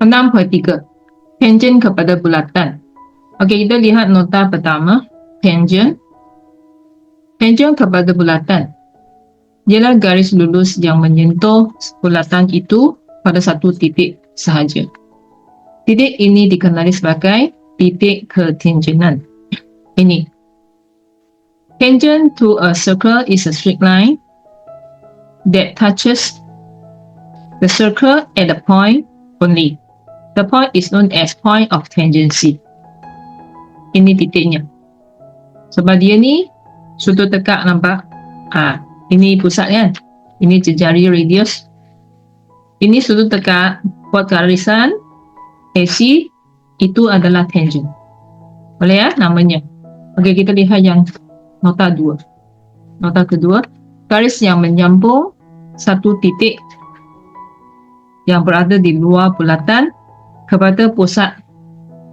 6.3 Tangent kepada bulatan Okey, kita lihat nota pertama Tangent Tangent kepada bulatan ialah garis lurus yang menyentuh bulatan itu pada satu titik sahaja. Titik ini dikenali sebagai titik ketangenan. Ini. Tangent to a circle is a straight line that touches the circle at a point only. The point is known as point of tangency. Ini titiknya. Sebab dia ni sudut tekak nampak. Ha, ini pusat kan? Ini jari radius. Ini sudut tekak buat garisan AC itu adalah tangent. Boleh ya namanya? Okey, kita lihat yang nota dua. Nota kedua, garis yang menyambung satu titik yang berada di luar bulatan kepada pusat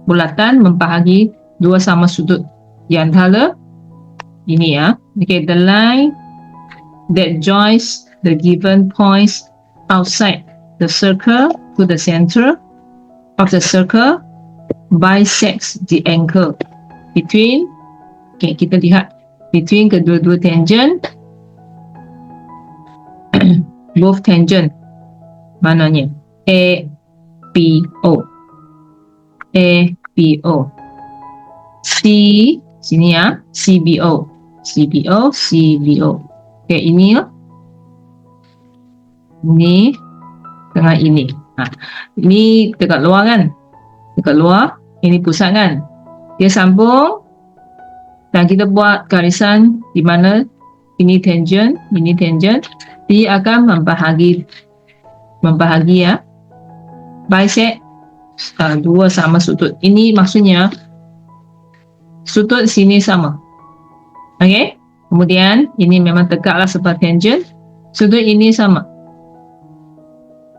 bulatan membahagi dua sama sudut. Di antara ini ya okay the line that joins the given points outside the circle to the center of the circle bisects the angle between okay kita lihat between kedua-dua tangent. Both tangent mananya A B O. A B O. C sini ya C B O. C B O C B O. Okay ini ya. Ini dengan ini. Ha. ini dekat luar kan? Dekat luar ini pusat kan? Dia sambung dan kita buat garisan di mana ini tangent ini tangent. Dia akan membahagi membahagi ya bisect uh, dua sama sudut. Ini maksudnya sudut sini sama. Okey? Kemudian ini memang tegaklah sebab tangent. Sudut ini sama.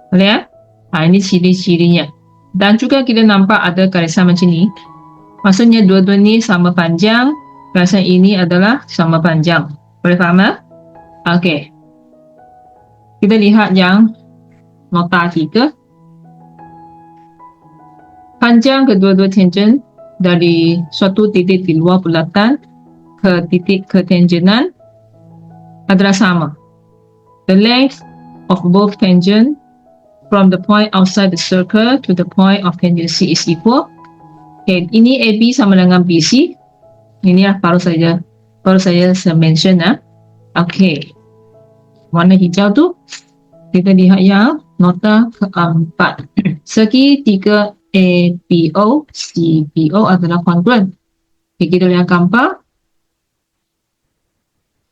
Boleh ya? Ha, ini ciri-cirinya. Dan juga kita nampak ada garisan macam ni. Maksudnya dua-dua ni sama panjang. Garisan ini adalah sama panjang. Boleh faham tak? Okey. Kita lihat yang nota tiga panjang kedua-dua tangent dari suatu titik di luar bulatan ke titik ketangenan adalah sama. The length of both tangent from the point outside the circle to the point of tangency is equal. Okay, ini AB sama dengan BC. Ini lah baru saja baru saya mention ah. Okay. Warna hijau tu kita lihat yang nota keempat. Segi tiga APO, CPO adalah kongruen. Okay, kita lihat gambar.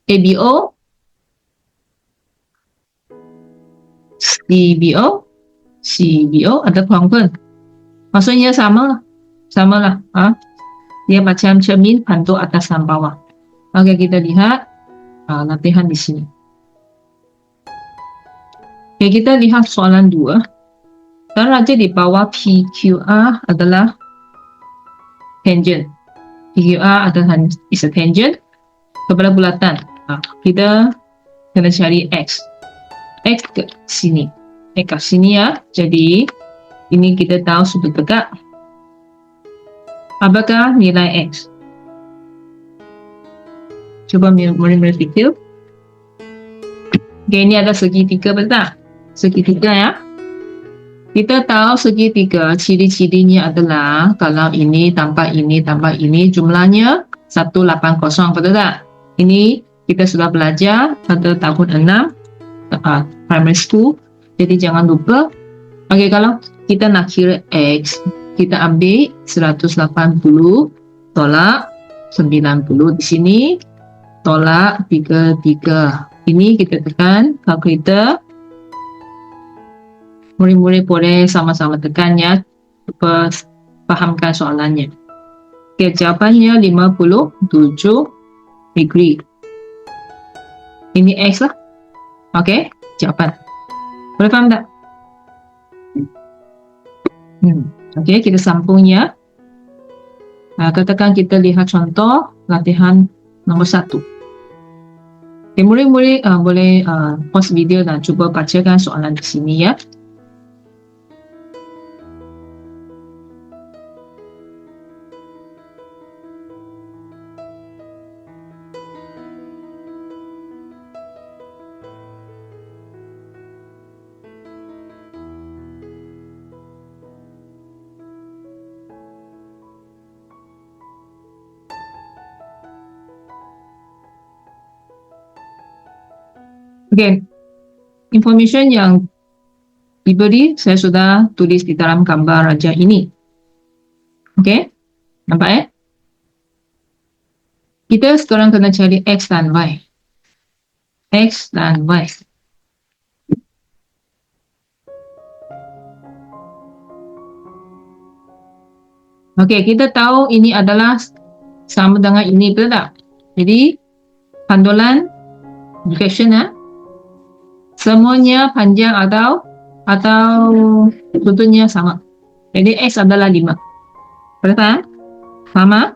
ABO, CBO, CBO adalah kongruen. Maksudnya sama lah. Sama lah. Ha? Dia macam cermin pantau atas dan bawah. Okey, kita lihat uh, latihan di sini. Okay, kita lihat soalan 2 dan raja di bawah PQR adalah tangent. PQR adalah is a tangent kepada bulatan. Ha, kita kena cari X. X ke sini. X ke sini ya. Jadi, ini kita tahu sudut tegak. Apakah nilai X? Cuba mulai fikir. Okay, ini ada segitiga betul tak? Segitiga ya kita tahu segitiga ciri-cirinya adalah kalau ini tambah ini tambah ini jumlahnya 180 betul tak? Ini kita sudah belajar pada tahun 6 uh, primary school. Jadi jangan lupa. Okay, kalau kita nak kira X kita ambil 180 tolak 90 di sini. Tolak 33 ini kita tekan kalkulator murid-murid boleh sama-sama tekan ya fahamkan soalannya. Okay, jawapannya 57 degree. Ini X lah. Okay, jawapan. Boleh faham tak? Hmm. Okay, kita sambungnya. Nah, katakan kita lihat contoh latihan nombor satu. Okay, murid-murid uh, boleh uh, pause video dan cuba bacakan soalan di sini ya. Okay. Information yang diberi saya sudah tulis di dalam gambar raja ini. Okay. Nampak eh? Kita sekarang kena cari X dan Y. X dan Y. Okey, kita tahu ini adalah sama dengan ini betul tak? Jadi, pandulan reflection ya. Semuanya panjang atau atau bentuknya sama. Jadi X adalah 5. Betul tak? Sama.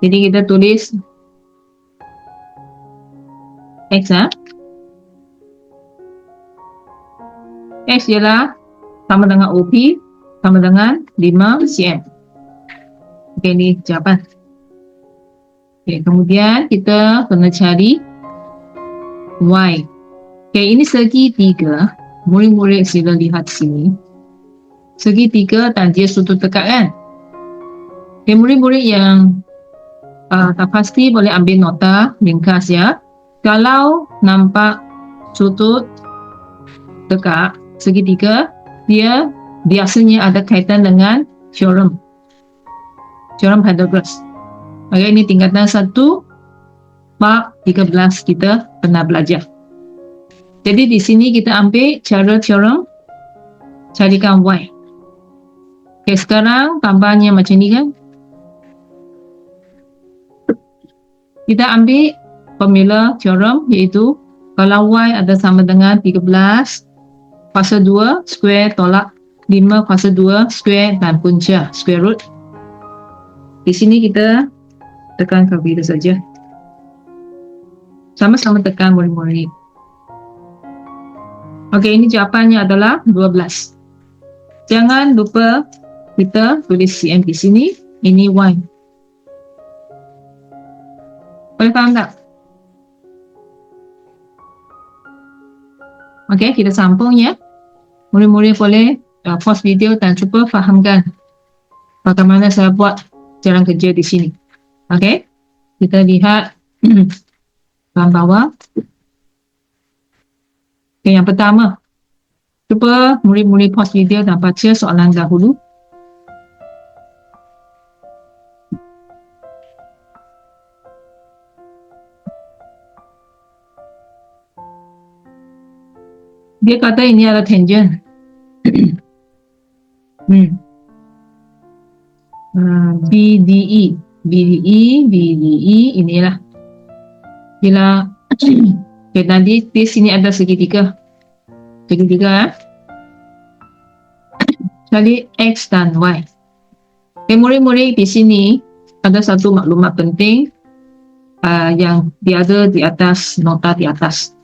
Jadi kita tulis X ya. X ialah sama dengan OP sama dengan 5 cm. Okey, ni jawapan. Okey, kemudian kita kena cari Y. Okey, ini segi tiga. Murid-murid sila lihat sini. Segi tiga dan dia sudut dekat kan? Okey, murid-murid yang uh, tak pasti boleh ambil nota ringkas ya. Kalau nampak sudut dekat segi tiga, dia biasanya ada kaitan dengan teorem Teorem Pythagoras. Okay, ini tingkatan satu, bab 13 kita pernah belajar. Jadi di sini kita ambil cara teorem carikan Y. Okay, sekarang tambahnya macam ni kan. Kita ambil formula teorem iaitu kalau Y ada sama dengan 13 kuasa 2 square tolak 5 kuasa 2 square dan punca square root di sini kita tekan kalkulator saja. Sama-sama tekan murid-murid. Okey, ini jawapannya adalah 12. Jangan lupa kita tulis CM di sini. Ini Y. Boleh faham tak? Okey, kita sambung ya. Murid-murid boleh uh, pause video dan cuba fahamkan bagaimana saya buat jalan kerja di sini. Okey. Kita lihat dalam bawah. Okay, yang pertama. Cuba murid-murid pause video dan baca soalan dahulu. Dia kata ini adalah tangent. hmm. BDE BDE BDE inilah bila okay, tadi di sini ada segitiga segitiga ya jadi X dan Y okay, murid-murid di sini ada satu maklumat penting uh, yang dia ada di atas nota di atas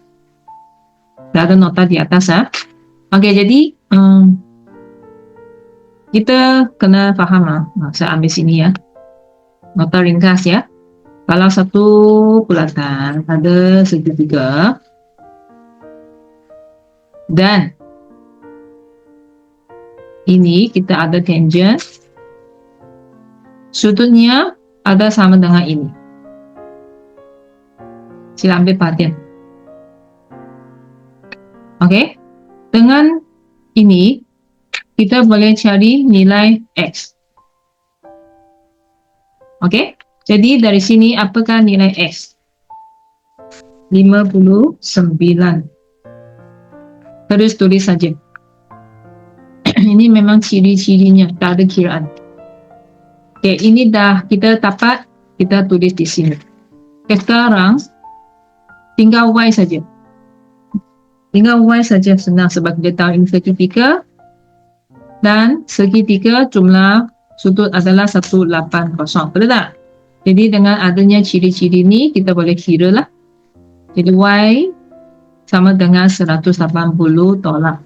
dia ada nota di atas ya Okey, jadi um, kita kena faham lah. Saya ambil sini ya. Nota ringkas ya. Kalau satu bulatan ada segitiga dan ini kita ada tangent sudutnya ada sama dengan ini. Sila ambil perhatian. Okey. Dengan ini kita boleh cari nilai X. Okey, jadi dari sini apakah nilai X? 59. Terus tulis saja. ini memang ciri-cirinya, tak ada kiraan. Okey, ini dah kita dapat, kita tulis di sini. Okay, sekarang tinggal Y saja. Tinggal Y saja senang sebab kita tahu ini segitiga dan segitiga jumlah sudut adalah 180. Betul tak? Jadi dengan adanya ciri-ciri ni kita boleh kira lah. Jadi Y sama dengan 180 tolak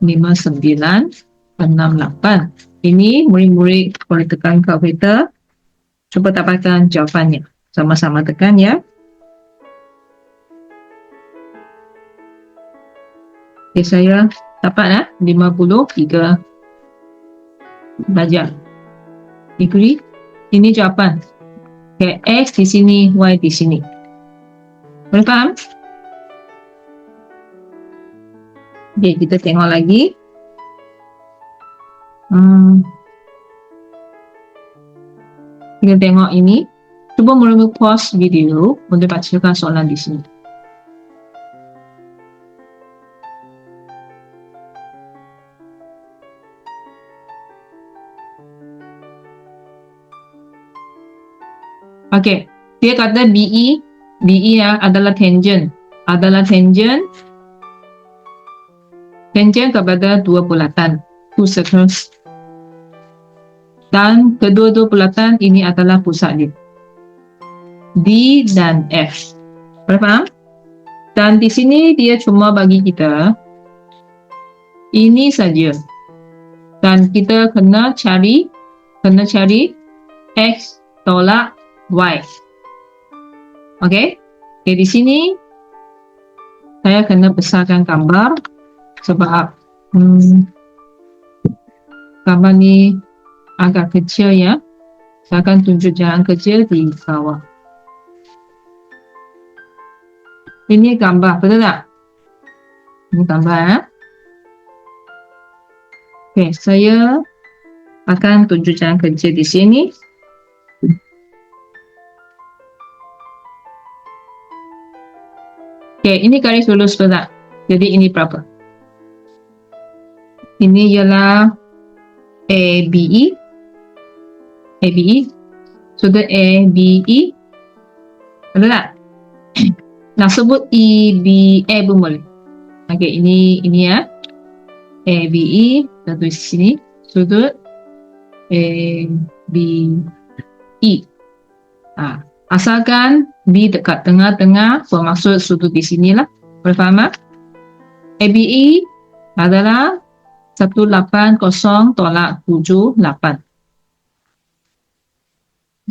5968. Ini murid-murid boleh tekan kalkulator. Cuba dapatkan jawapannya. Sama-sama tekan ya. Okay, saya dapat ya, 53 belajar. Agree? Ini jawapan. Okay, X di sini, Y di sini. Boleh faham? Okay, kita tengok lagi. Hmm. Kita tengok ini. Cuba mula pause video untuk bacakan soalan di sini. Okey, dia kata BE, BE ya, adalah tangent. Adalah tangent tangent kepada dua bulatan, two circles. Dan kedua-dua bulatan ini adalah pusat dia. D dan F. Faham? Dan di sini dia cuma bagi kita ini saja. Dan kita kena cari kena cari X tolak Y. Okey? Okay, di sini saya kena besarkan gambar sebab hmm, gambar ni agak kecil ya. Saya akan tunjuk jalan kecil di bawah. Ini gambar, betul tak? Ini gambar ya. Okey, saya akan tunjuk jalan kecil di sini. Okey, ini garis lurus tak? Jadi ini berapa? Ini ialah ABE. ABE. Sudut ABE. Betul tak? Nak sebut EBA pun boleh. Okey, ini ini ya. ABE kita tulis sini. Sudut ABE. Ha. Asalkan B dekat tengah-tengah bermaksud sudut di sinilah. Boleh faham tak? ABE adalah 180 tolak 78.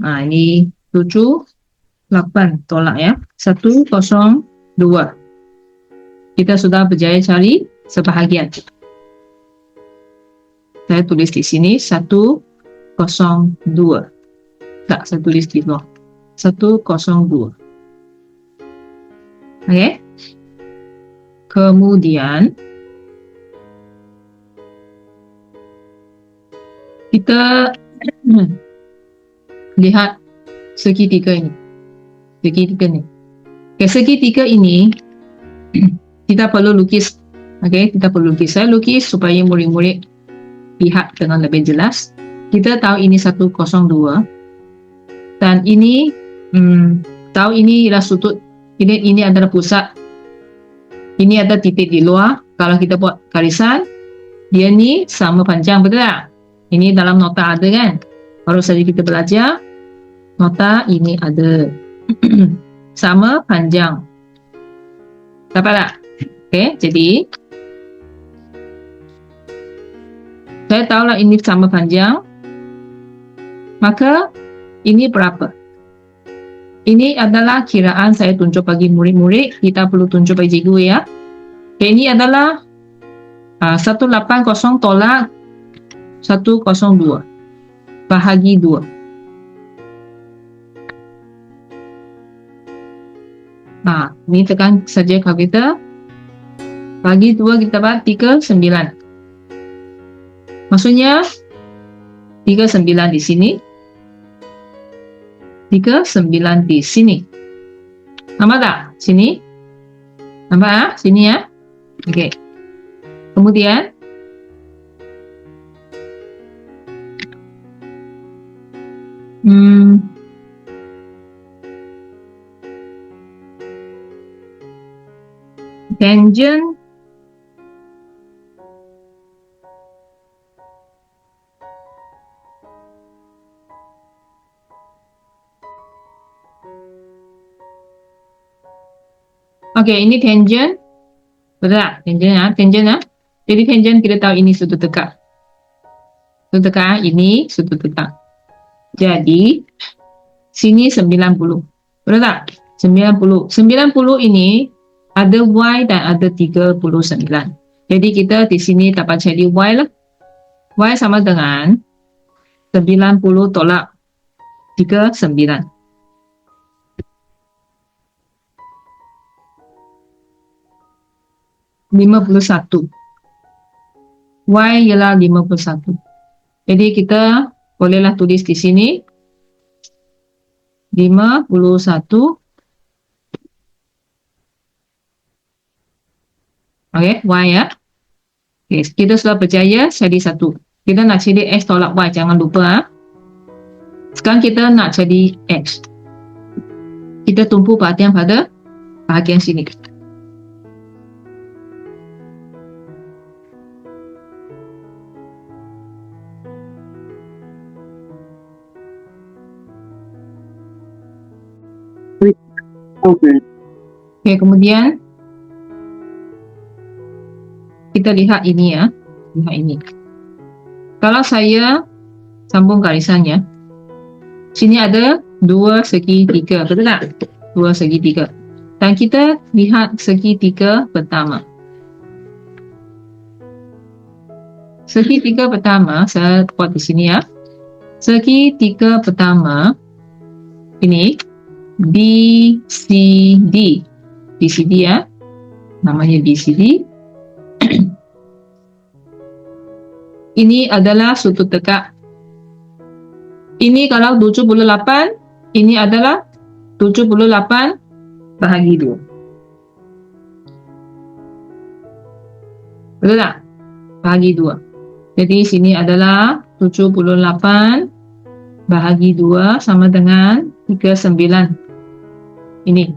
Ha, ini 78 tolak ya. 102. Kita sudah berjaya cari sebahagian. Saya tulis di sini 102. Tak, saya tulis di bawah. 102. Okey. Kemudian kita lihat segitiga ini. Segitiga ini. Okay, segitiga ini kita perlu lukis. Okay, kita perlu lukis. Saya lukis supaya murid-murid lihat dengan lebih jelas. Kita tahu ini 102 dan ini hmm, tahu ini ialah sudut ini ini adalah pusat ini ada titik di luar kalau kita buat garisan dia ni sama panjang betul tak ini dalam nota ada kan? Baru saja kita belajar. Nota ini ada. Sama panjang. Dapat tak? Okey, jadi. Saya tahulah ini sama panjang. Maka, ini berapa? Ini adalah kiraan saya tunjuk bagi murid-murid. Kita perlu tunjuk bagi cikgu ya. Okay, ini adalah uh, 180 tolak 102 bahagi 2 nah ini tekan saja kalkulator bagi 2 kita dapat 39 maksudnya 39 di sini 39 di sini nampak tak? sini nampak ya? sini ya? ok kemudian Hmm. Tangent Okey, ini tangent. Betul tak? Tangent ya, tangent ya. Jadi tangent kita tahu ini sudut tegak. Sudut tegak ini sudut tegak. Jadi sini 90. Betul tak? 90. 90 ini ada Y dan ada 39. Jadi kita di sini dapat cari Y lah. Y sama dengan 90 tolak 39. 51. Y ialah 51. Jadi kita bolehlah tulis di sini 51 Okey, Y ya. Okay, kita sudah berjaya cari satu. Kita nak cari X tolak Y, jangan lupa. Ha? Sekarang kita nak cari X. Kita tumpu perhatian pada bahagian sini. Okay. Okay, kemudian kita lihat ini ya. Lihat ini. Kalau saya sambung garisannya, sini ada dua segi tiga, betul tak? Dua segi tiga. Dan kita lihat segi tiga pertama. Segi tiga pertama, saya buat di sini ya. Segi tiga pertama, ini BCD. BCD ya. Namanya BCD. ini adalah sudut tegak. Ini kalau 78, ini adalah 78 bahagi 2. Betul tak? Bahagi 2. Jadi sini adalah 78 bahagi 2 sama dengan 39 ini.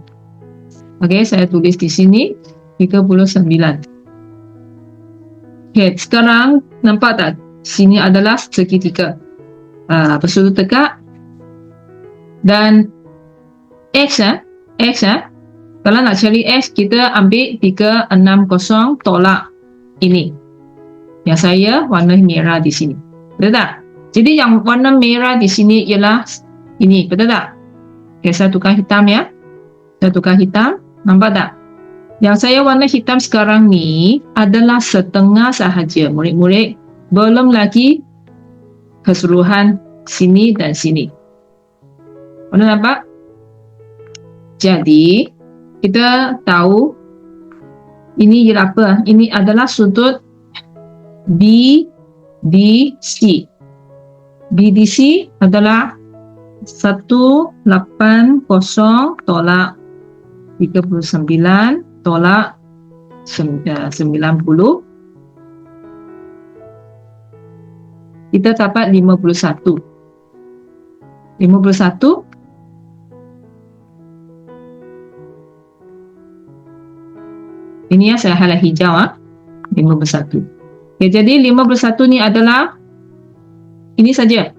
Okey, saya tulis di sini 39. Okey, sekarang nampak tak? Sini adalah segitiga. Uh, bersudut tegak dan X eh, X eh. Kalau nak cari X, kita ambil 360 tolak ini. Yang saya warna merah di sini. Betul tak? Jadi yang warna merah di sini ialah ini. Betul tak? Okay, saya tukar hitam ya saya tukar hitam. Nampak tak? Yang saya warna hitam sekarang ni adalah setengah sahaja murid-murid. Belum lagi keseluruhan sini dan sini. Mana nampak? Jadi kita tahu ini ialah apa? Ini adalah sudut BDC BDC adalah 180 tolak 39 tolak 90 kita dapat 51 51 ini ya saya highlight hijau ah. 51 okay, jadi 51 ni adalah ini saja.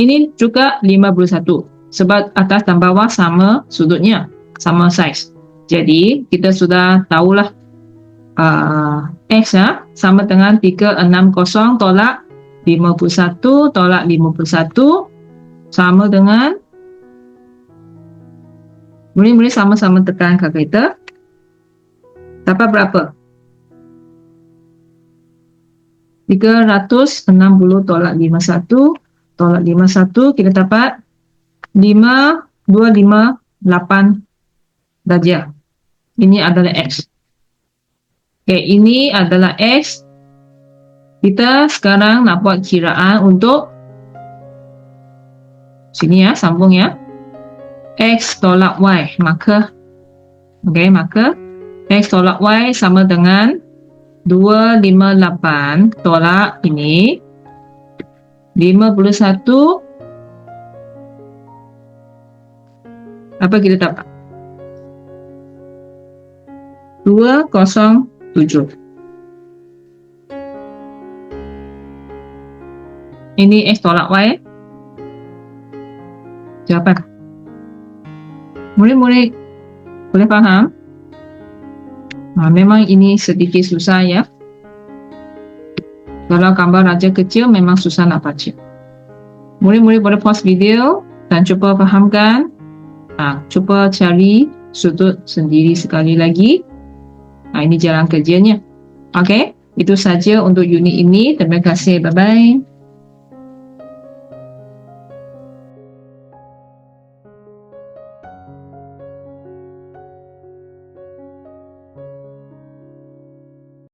Ini juga 51 sebab atas dan bawah sama sudutnya sama saiz. Jadi kita sudah tahulah uh, X ya, sama dengan 360 tolak 51 tolak 51 sama dengan Mula-mula sama-sama tekan kalkulator dapat berapa? 360 tolak 51 tolak 51 kita dapat 5258 darjah. Ini adalah X. Okay, ini adalah X. Kita sekarang nak buat kiraan untuk sini ya, sambung ya. X tolak Y, maka okay, maka X tolak Y sama dengan 258 tolak ini 51 apa kita dapat 207. Ini X tolak Y. Jawapan. Murid-murid boleh faham? Nah, memang ini sedikit susah ya. Kalau gambar raja kecil memang susah nak baca. Murid-murid boleh pause video dan cuba fahamkan. Nah, cuba cari sudut sendiri sekali lagi. Ha, ini jalan kerjanya. Okey, itu saja untuk unit ini. Terima kasih. Bye-bye.